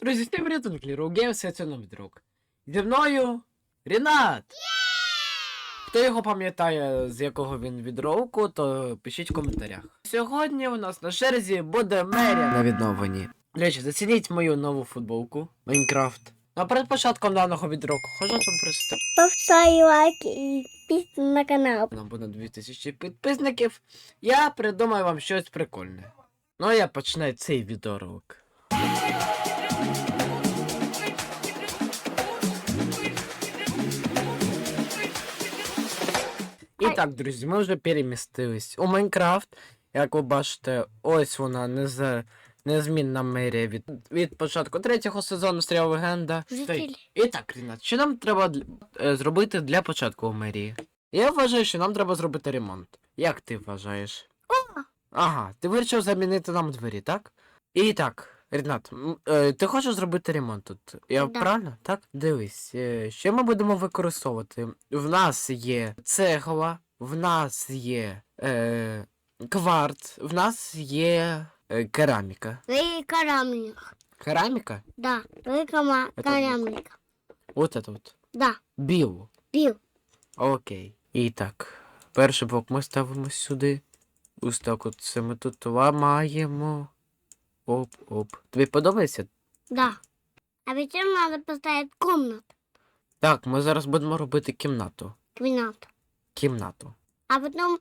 Друзі, всім привіт, тут Кліру Геймс, я це новий друг. Зі мною Рінат! Хто його пам'ятає, з якого він відроку, то пишіть в коментарях. Сьогодні у нас на черзі буде мерія на відновленні. Речі, зацініть мою нову футболку Майнкрафт. А перед початком даного відроку хочу вам просити. Поставь лайк и підписуйся на канал. Нам буде 2000 підписників. Я придумаю вам щось прикольне. Ну а я починаю цей відеоролик. Так, друзі, ми вже перемістились у Майнкрафт. Як ви бачите, ось вона нез... незмінна мерія від, від початку третього сезону Стріла Легенда. Житель. І так, Рінат, що нам треба для- е, зробити для початку у мерії? Я вважаю, що нам треба зробити ремонт. Як ти вважаєш? О! Ага, ти вирішив замінити нам двері, так? І так, Рінат, е, ти хочеш зробити ремонт тут? Я Да. правильно? Так? Дивись, е, що ми будемо використовувати? В нас є цегла, в нас є е, кварц, в нас є е, кераміка. Ты карамник. Кераміка? Да, ты кама Это карамник. От це от. Да, Білу. пил. Окей. І так. Перший блок ми ставимо сюди. Ось так от це ми тут ламаємо. Оп-оп. Тобі подобається? Да. А потом надо поставить комнату. Так, ми зараз будемо робити кімнату. Кімнату. Кімнату. А потом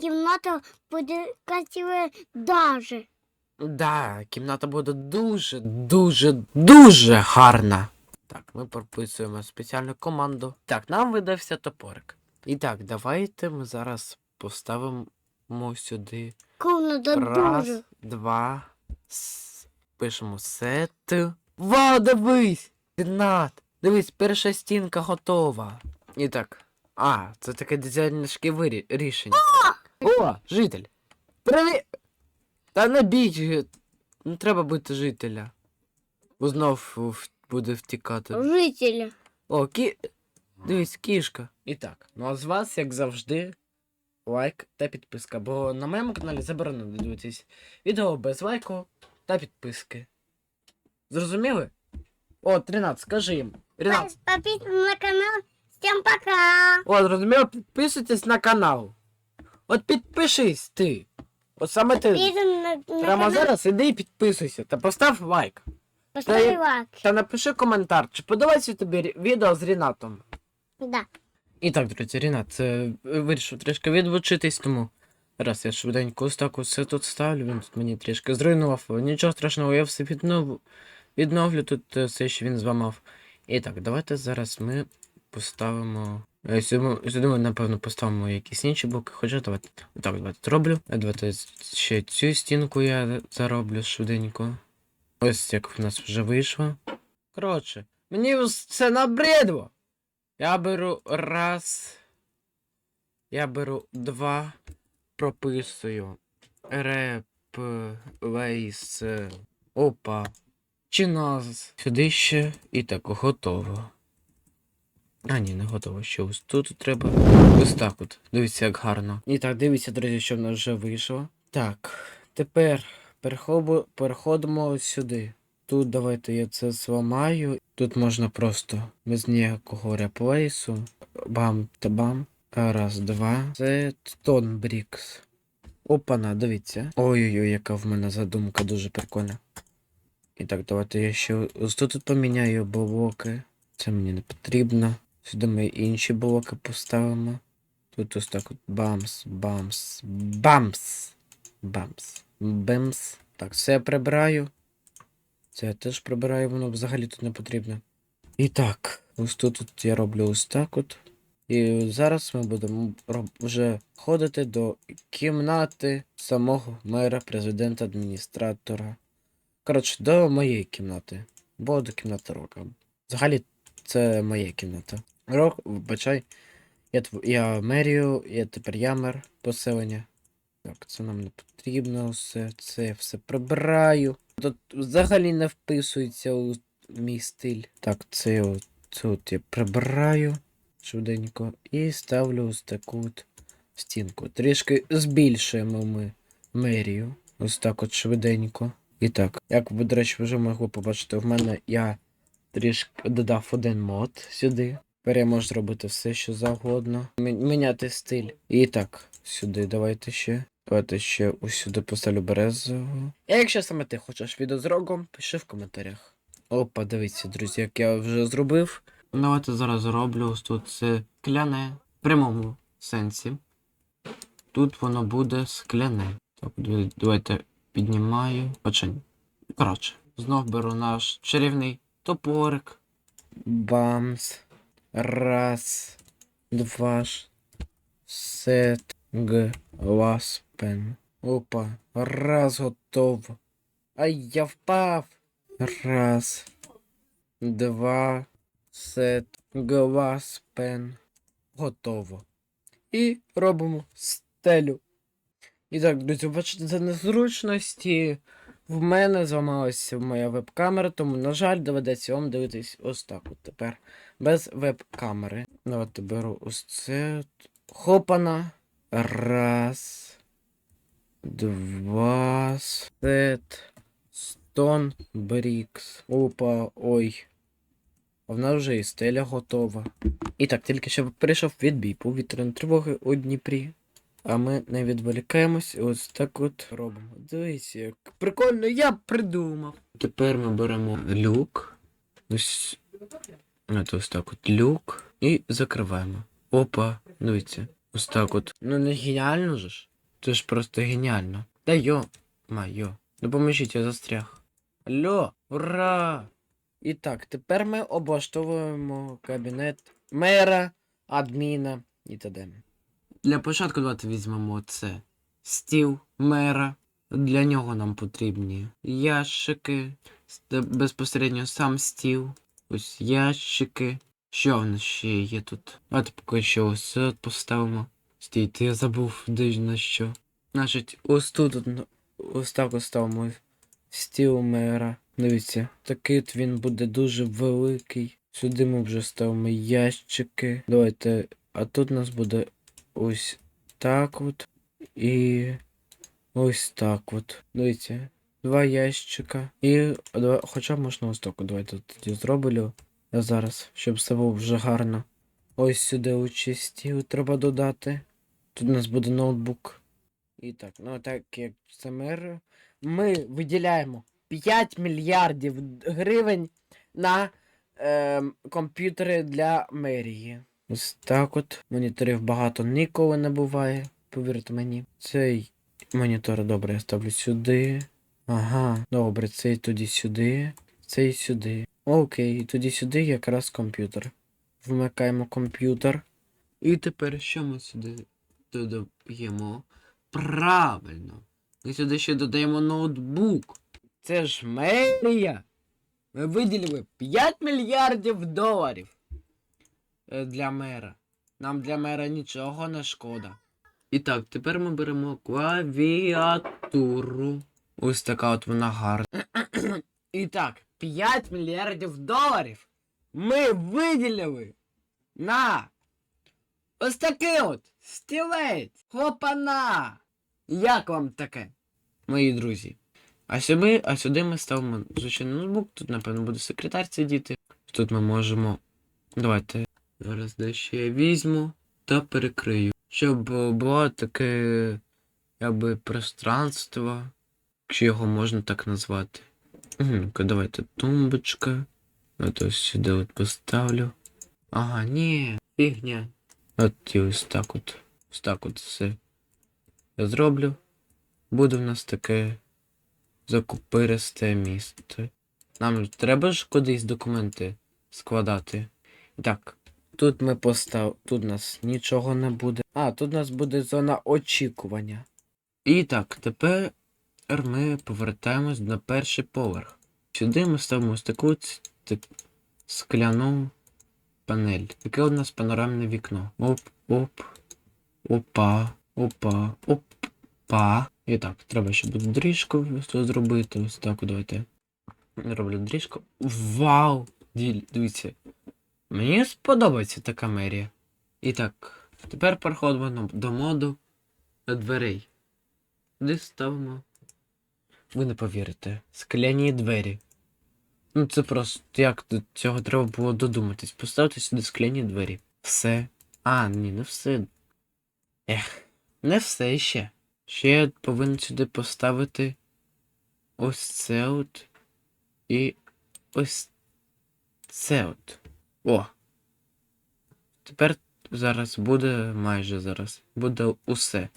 кімната буде красивая даже. Да, кімната буде дуже, дуже, дуже гарна. Так, ми прописуємо спеціальну команду. Так, нам видався топорик. І так, давайте ми зараз поставимо сюди Комната Раз, дуже. два. С... Пишемо сет. Вау, дивись! Рінат! Дивись, перша стінка готова. І так. А, це таке дизайнерське вирі... рішення. О, житель! Привіт! Та не бій! Не треба бути жителя. Бо знов буде втікати. Жителя. О, кі... Дивись, кішка. І так, ну а з вас, як завжди, лайк та підписка, бо на моєму каналі заборонено дивитись відео без лайку та підписки. Зрозуміли? О, 13, скажи їм. 13. Подписывайтесь на канал. Всем пока. О, зрозуміло, підписуйтесь на канал. От підпишись ти. От саме ти. Подписывайтесь на, на Прямо канал. зараз іди і підписуйся та постав лайк. Поставь Та- лайк. Та напиши коментар, чи подобається тобі рі- відео з Рінатом. Да. І так, друзі, Рінат е, вирішив трішки відвучитись, тому раз я швиденько ось так все тут ставлю, він тут мені трішки зруйнував. Нічого страшного, я все відновлю, відновлю тут е, все, що він зламав. І так, давайте зараз ми поставимо. е, Сюди, напевно, поставимо якісь інші блоки, хоча давайте. Так, давайте зроблю. Е, Давайте ще цю стінку я зароблю швиденько. Ось як в нас вже вийшло. Коротше, мені це набридло. Я беру раз. Я беру два. Прописую. Реплейс. Опа. Чи нас. Сюди ще. І так, готово. А, ні, не готово. Ще ось тут треба. Ось так от. Дивіться, як гарно. І так, дивіться, друзі, що в нас вже вийшло. Так, тепер переходимо, переходимо сюди. Тут давайте я це зламаю. Тут можна просто без ніякого реплейсу. Бам та бам. Раз, два. Це Stone Bricks. Опана, дивіться. Ой-ой-ой, яка в мене задумка дуже прикольна. І так, давайте я ще ось тут поміняю блоки. Це мені не потрібно. Сюди ми інші блоки поставимо. Тут ось так от бамс, бамс, бамс, бамс, бемс. Так, все я прибираю. Це я теж прибираю, воно взагалі тут не потрібно. І так, ось тут от я роблю ось так от. І зараз ми будемо вже ходити до кімнати самого мера, президента, адміністратора. Коротше, до моєї кімнати. Бо до кімнати рока. Взагалі, це моя кімната. Рок, вибачай. Я, я мерію, я тепер я мер поселення. Так, це нам не потрібно все. Це все прибираю. Тут взагалі не вписується у мій стиль. Так, це от я прибираю швиденько і ставлю ось таку от стінку. Трішки збільшуємо ми мерію. Ось так от швиденько. І так, як ви, до речі, вже могли побачити, в мене я трішки додав один мод сюди. Тепер я можу зробити все, що завгодно. Мі- Міняти стиль. І так, сюди давайте ще. Давайте ще ось сюди поставлю березову. А якщо саме ти хочеш відео з рогом, пиши в коментарях. Опа, дивіться, друзі, як я вже зробив. Давайте зараз зроблю ось тут це скляне. В прямому сенсі. Тут воно буде скляне. Так, давайте піднімаю. Хоча, ні. коротше, знов беру наш чарівний топорик. Бамс. Раз. Два. Сет. Г. Ласпен. Опа. Раз готово. Ай, я впав. Раз. Два. Сет. Гласпен. Готово. І робимо стелю. І так, друзі, бачите, за незручності в мене зламалася моя веб-камера, тому, на жаль, доведеться вам дивитись ось так от тепер. Без веб-камери. Давайте беру ось це. Хопана. Раз. Два. Сет. Стон. Брікс. Опа, ой. А в нас вже і стеля готова. І так, тільки що прийшов відбій повітряної тривоги у Дніпрі. А ми не відволікаємось і ось так от робимо. Дивіться, як прикольно я придумав. Тепер ми беремо люк. Ось, от ось так от люк. І закриваємо. Опа, дивіться. Ось так от. Ну не геніально же ж? Це ж просто геніально. Та йо, майо. Допоможіть, я застряг. Алло, ура! І так, тепер ми облаштовуємо кабінет мера, адміна і т.д. Для початку давайте візьмемо це стіл мера. Для нього нам потрібні ящики, безпосередньо сам стіл. Ось ящики. Що в нас ще є тут? Давайте поки що ось це поставимо. Стійте, я забув де на що. Значить, ось тут ну, ось так ставимо стіл мера. Дивіться, такий от він буде дуже великий. Сюди ми вже ставимо ящики. Давайте. А тут у нас буде ось так от. І ось так от. Дивіться. Два ящика. І два, хоча можна ось так. от. Давайте тоді зроблю. Я зараз, щоб все було вже гарно. Ось сюди очистів треба додати. Тут у нас буде ноутбук. І так, ну так як це мер. Ми виділяємо 5 мільярдів гривень на ем, комп'ютери для мерії. Ось так от. Моніторів багато ніколи не буває. Повірте мені. Цей монітор добре я ставлю сюди. Ага, добре, цей тоді сюди. Цей сюди. Окей, тоді сюди якраз комп'ютер. Вмикаємо комп'ютер. І тепер що ми сюди додаємо? Правильно. Ми сюди ще додаємо ноутбук. Це ж мерія. Ми виділили 5 мільярдів доларів для мера. Нам для мера нічого не шкода. І так, тепер ми беремо клавіатуру. Ось така от вона гарна. І так, 5 мільярдів доларів ми виділили на ось такий от стілець. Хопана! Як вам таке, мої друзі? А сюди, а сюди ми ставимо звичайний ноутбук, тут, напевно, буде секретар сидіти. Тут ми можемо. Давайте зараз дещо я візьму та перекрию. Щоб було таке якби пространство, якщо його можна так назвати. Ну-ка, давайте тумбочка. От ось сюди от поставлю. Ага, ні, фігня. От і ось так от. Ось так от все. Я зроблю. Буде в нас таке закупиристе місто. Нам треба ж кудись документи складати. Так, тут ми постав. Тут нас нічого не буде. А, тут у нас буде зона очікування. І так, тепер ми повертаємось на перший поверх. Сюди ми ставимо ось таку скляну панель. Таке у нас панорамне вікно. Оп, оп, опа, опа, опа. І так, треба ще буде доріжку зробити. Ось так, давайте. Роблю доріжку. Вау! Дивіться. Мені сподобається така мерія. І так, тепер переходимо до моду дверей. Де ставимо ви не повірите. Скляні двері. Ну це просто як до цього треба було додуматись. Поставити сюди скляні двері. Все. А, ні, не все. Ех, не все ще. Ще я повинен сюди поставити ось це от. І ось це от. О. Тепер зараз буде майже зараз. Буде усе.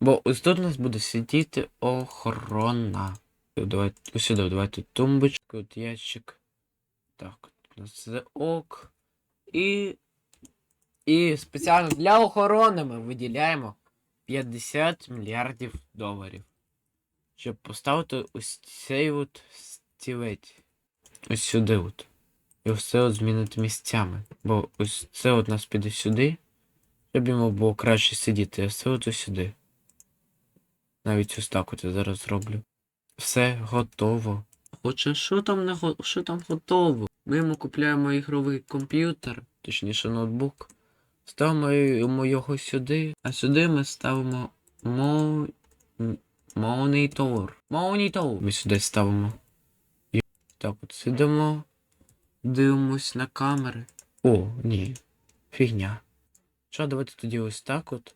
Бо ось тут у нас буде сидіти охорона. Давайте, ось сюди, давайте тумбочку, от ящик. Так, у нас це ок. І. І спеціально для охорони ми виділяємо 50 мільярдів доларів. Щоб поставити ось цей от стілець. Ось сюди от. І це от змінити місцями. Бо ось це от нас піде сюди. Щоб йому було краще сидіти, а це от сюди. Навіть ось так от я зараз зроблю. Все готово. Хоча що там не го... що там готово? Ми йому купляємо ігровий комп'ютер, точніше ноутбук. Ставимо його сюди, а сюди ми ставимо мо... монітор. Монітор. Ми сюди ставимо. Так от сидимо. Дивимось на камери. О, ні. Фігня. Що, давайте тоді ось так от.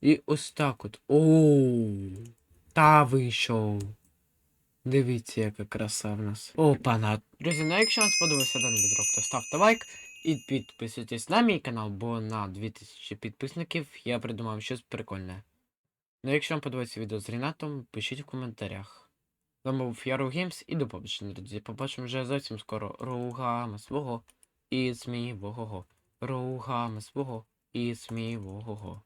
І ось так от. Оу. Та вийшов. Дивіться, яка краса в нас. О, пана. Друзі, ну якщо вам сподобався даний відрок, то ставте лайк і підписуйтесь на мій канал, бо на 2000 підписників я придумав щось прикольне. Ну якщо вам подобається відео з Рінатом, пишіть в коментарях. Вами був Яру Геймс і до побачення, друзі. Побачимо вже зовсім скоро Роугами свого і смівого. Роугами свого і змівого.